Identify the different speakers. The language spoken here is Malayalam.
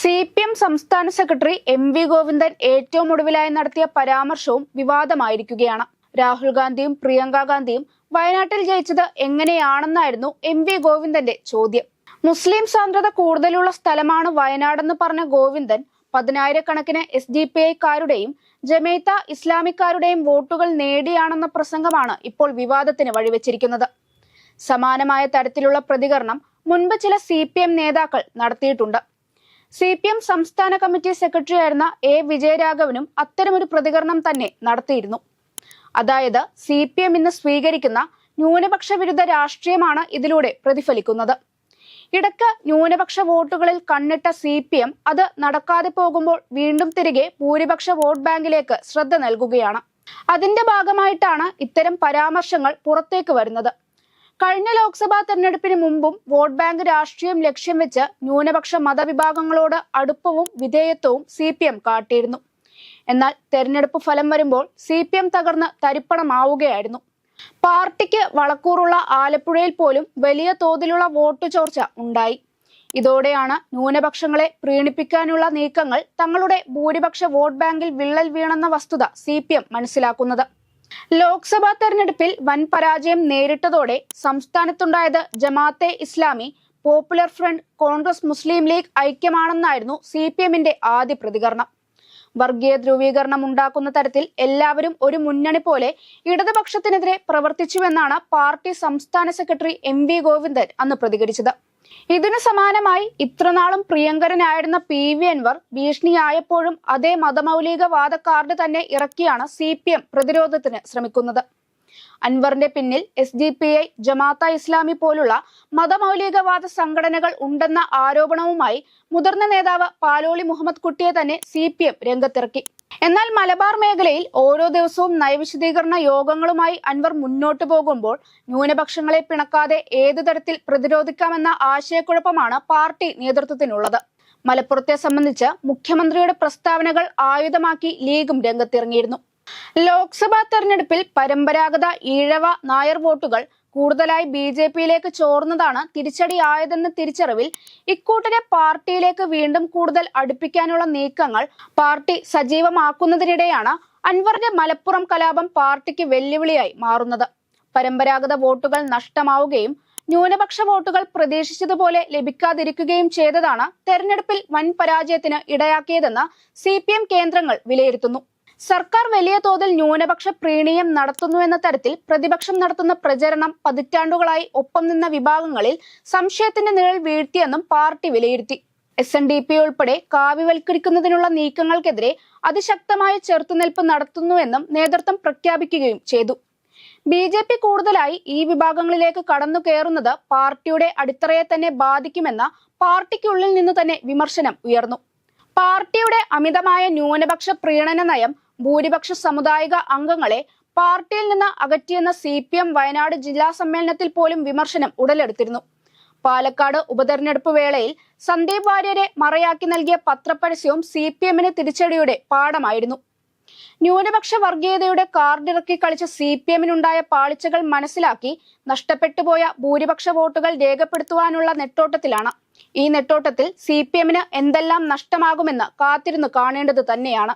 Speaker 1: സി പി എം സംസ്ഥാന സെക്രട്ടറി എം വി ഗോവിന്ദൻ ഏറ്റവും ഒടുവിലായി നടത്തിയ പരാമർശവും വിവാദമായിരിക്കുകയാണ്. രാഹുൽ ഗാന്ധിയും പ്രിയങ്ക ഗാന്ധിയും വയനാട്ടിൽ ജയിച്ചത് എങ്ങനെയാണെന്നായിരുന്നു എം വി ഗോവിന്ദന്റെ ചോദ്യം. മുസ്ലിം സാന്ദ്രത കൂടുതലുള്ള സ്ഥലമാണ് വയനാടെന്ന് പറഞ്ഞ ഗോവിന്ദൻ പതിനായിരക്കണക്കിന് എസ് ഡി പി ഐക്കാരുടെയും ജമേത്ത ഇസ്ലാമിക്കാരുടെയും വോട്ടുകൾ നേടിയാണെന്ന പ്രസംഗമാണ് ഇപ്പോൾ വിവാദത്തിന് വഴിവെച്ചിരിക്കുന്നത്. സമാനമായ തരത്തിലുള്ള പ്രതികരണം മുൻപ് ചില സി നേതാക്കൾ നടത്തിയിട്ടുണ്ട്. സി പി എം സംസ്ഥാന കമ്മിറ്റി സെക്രട്ടറി ആയിരുന്ന എ വിജയരാഘവനും അത്തരമൊരു പ്രതികരണം തന്നെ നടത്തിയിരുന്നു. അതായത് സി പി എം ഇന്ന് സ്വീകരിക്കുന്ന ന്യൂനപക്ഷ വിരുദ്ധ രാഷ്ട്രീയമാണ് ഇതിലൂടെ പ്രതിഫലിക്കുന്നത്. ഇടയ്ക്ക് ന്യൂനപക്ഷ വോട്ടുകളിൽ കണ്ണിട്ട സി പി എം അത് നടക്കാതെ പോകുമ്പോൾ വീണ്ടും തിരികെ ഭൂരിപക്ഷ വോട്ട് ബാങ്കിലേക്ക് ശ്രദ്ധ നൽകുകയാണ്. അതിന്റെ ഭാഗമായിട്ടാണ് ഇത്തരം പരാമർശങ്ങൾ പുറത്തേക്ക് വരുന്നത്. കഴിഞ്ഞ ലോക്സഭാ തെരഞ്ഞെടുപ്പിന് മുമ്പും വോട്ട് ബാങ്ക് രാഷ്ട്രീയം ലക്ഷ്യം വെച്ച് ന്യൂനപക്ഷ മതവിഭാഗങ്ങളോട് അടുപ്പവും വിധേയത്വവും സി പി എം കാട്ടിയിരുന്നു. എന്നാൽ തെരഞ്ഞെടുപ്പ് ഫലം വരുമ്പോൾ സി പി എം തകർന്ന് തരിപ്പണമാവുകയായിരുന്നു. പാർട്ടിക്ക് വളക്കൂറുള്ള ആലപ്പുഴയിൽ പോലും വലിയ തോതിലുള്ള വോട്ട് ചോർച്ച ഉണ്ടായി. ഇതോടെയാണ് ന്യൂനപക്ഷങ്ങളെ പ്രീണിപ്പിക്കാനുള്ള നീക്കങ്ങൾ തങ്ങളുടെ ഭൂരിപക്ഷ വോട്ട് ബാങ്കിൽ വിള്ളൽ വീണെന്ന വസ്തുത സി മനസ്സിലാക്കുന്നത്. ലോക്സഭാ തെരഞ്ഞെടുപ്പിൽ വൻ പരാജയം നേരിട്ടതോടെ സംസ്ഥാനത്തുണ്ടായത് Jamaat-e Islami popular front Congress Muslim league ഐക്യമാണെന്നായിരുന്നു സി പി എമ്മിന്റെ ആദ്യ പ്രതികരണം. വർഗീയ ധ്രുവീകരണം ഉണ്ടാക്കുന്ന തരത്തിൽ എല്ലാവരും ഒരു മുന്നണി പോലെ ഇടതുപക്ഷത്തിനെതിരെ പ്രവർത്തിച്ചുവെന്നാണ് പാർട്ടി സംസ്ഥാന സെക്രട്ടറി എം വി ഗോവിന്ദൻ അന്ന് പ്രതികരിച്ചത്. ഇതിനു സമാനമായി ഇത്രനാളും പ്രിയങ്കരനായിരുന്ന പി വി അൻവർ ഭീഷണിയായപ്പോഴും അതേ മതമൗലികവാദ കാർഡ് തന്നെ ഇറക്കിയാണ് സി പി എം പ്രതിരോധത്തിന് ശ്രമിക്കുന്നത്. അൻവറിന്റെ പിന്നിൽ S D P I Jamaat Islami പോലുള്ള മതമൗലികവാദ സംഘടനകൾ ഉണ്ടെന്ന ആരോപണവുമായി മുതിർന്ന നേതാവ് പാലോളി മുഹമ്മദ് കുട്ടിയെ തന്നെ സി പി എം രംഗത്തിറക്കി. എന്നാൽ മലബാർ മേഖലയിൽ ഓരോ ദിവസവും നയവിശദീകരണ യോഗങ്ങളുമായി അൻവർ മുന്നോട്ടു പോകുമ്പോൾ ന്യൂനപക്ഷങ്ങളെ പിണക്കാതെ ഏതു തരത്തിൽ പ്രതിരോധിക്കാമെന്ന ആശയക്കുഴപ്പമാണ് പാർട്ടി നേതൃത്വത്തിനുള്ളത്. മലപ്പുറത്തെ സംബന്ധിച്ച് മുഖ്യമന്ത്രിയുടെ പ്രസ്താവനകൾ ആയുധമാക്കി ലീഗും രംഗത്തിറങ്ങിയിരുന്നു. ലോക്സഭാ തെരഞ്ഞെടുപ്പിൽ പരമ്പരാഗത ഈഴവ നായർ വോട്ടുകൾ കൂടുതലായി ബി ജെ പിയിലേക്ക് ചോർന്നതാണ് തിരിച്ചടിയായതെന്ന തിരിച്ചറിവിൽ ഇക്കൂട്ടരെ പാർട്ടിയിലേക്ക് വീണ്ടും കൂടുതൽ അടുപ്പിക്കാനുള്ള നീക്കങ്ങൾ പാർട്ടി സജീവമാക്കുന്നതിനിടെയാണ് അൻവറിന്റെ മലപ്പുറം കലാപം പാർട്ടിക്ക് വെല്ലുവിളിയായി മാറുന്നത്. പരമ്പരാഗത വോട്ടുകൾ നഷ്ടമാവുകയും ന്യൂനപക്ഷ വോട്ടുകൾ പ്രതീക്ഷിച്ചതുപോലെ ലഭിക്കാതിരിക്കുകയും ചെയ്തതാണ് തെരഞ്ഞെടുപ്പിൽ വൻ പരാജയത്തിന് ഇടയാക്കിയതെന്ന് സി കേന്ദ്രങ്ങൾ വിലയിരുത്തുന്നു. സർക്കാർ വലിയ തോതിൽ ന്യൂനപക്ഷ പ്രീണിയം നടത്തുന്നുവെന്ന തരത്തിൽ പ്രതിപക്ഷം നടത്തുന്ന പ്രചരണം പതിറ്റാണ്ടുകളായി ഒപ്പം നിന്ന വിഭാഗങ്ങളിൽ സംശയത്തിന്റെ നിഴൽ വീഴ്ത്തിയെന്നും പാർട്ടി വിലയിരുത്തി. എസ് എൻ ഡി പി ഉൾപ്പെടെ കാവ്യവൽക്കരിക്കുന്നതിനുള്ള നീക്കങ്ങൾക്കെതിരെ അതിശക്തമായ ചെറുത്തുനിൽപ്പ് നടത്തുന്നുവെന്നും നേതൃത്വം പ്രഖ്യാപിക്കുകയും ചെയ്തു. ബി ജെ പി കൂടുതലായി ഈ വിഭാഗങ്ങളിലേക്ക് കടന്നു കയറുന്നത് പാർട്ടിയുടെ അടിത്തറയെ തന്നെ ബാധിക്കുമെന്ന പാർട്ടിക്കുള്ളിൽ നിന്ന് തന്നെ വിമർശനം ഉയർന്നു. പാർട്ടിയുടെ അമിതമായ ന്യൂനപക്ഷ പ്രീണന നയം ഭൂരിപക്ഷ സമുദായിക അംഗങ്ങളെ പാർട്ടിയിൽ നിന്ന് അകറ്റിയെന്ന സി പി എം വയനാട് ജില്ലാ സമ്മേളനത്തിൽ പോലും വിമർശനം ഉടലെടുത്തിരുന്നു. പാലക്കാട് ഉപതെരഞ്ഞെടുപ്പ് വേളയിൽ സന്ദീപ് വാര്യരെ മറയാക്കി നൽകിയ പത്രപരസ്യവും സി പി എമ്മിന് തിരിച്ചടിയുടെ പാഠമായിരുന്നു. ന്യൂനപക്ഷ വർഗീയതയുടെ കാർഡിറക്കി കളിച്ച സി പി എമ്മിനുണ്ടായ പാളിച്ചകൾ മനസ്സിലാക്കി നഷ്ടപ്പെട്ടുപോയ ഭൂരിപക്ഷ വോട്ടുകൾ രേഖപ്പെടുത്തുവാനുള്ള നെട്ടോട്ടത്തിലാണ്. ഈ നെട്ടോട്ടത്തിൽ സി പി എമ്മിന് എന്തെല്ലാം നഷ്ടമാകുമെന്ന് കാത്തിരുന്ന് കാണേണ്ടത് തന്നെയാണ്.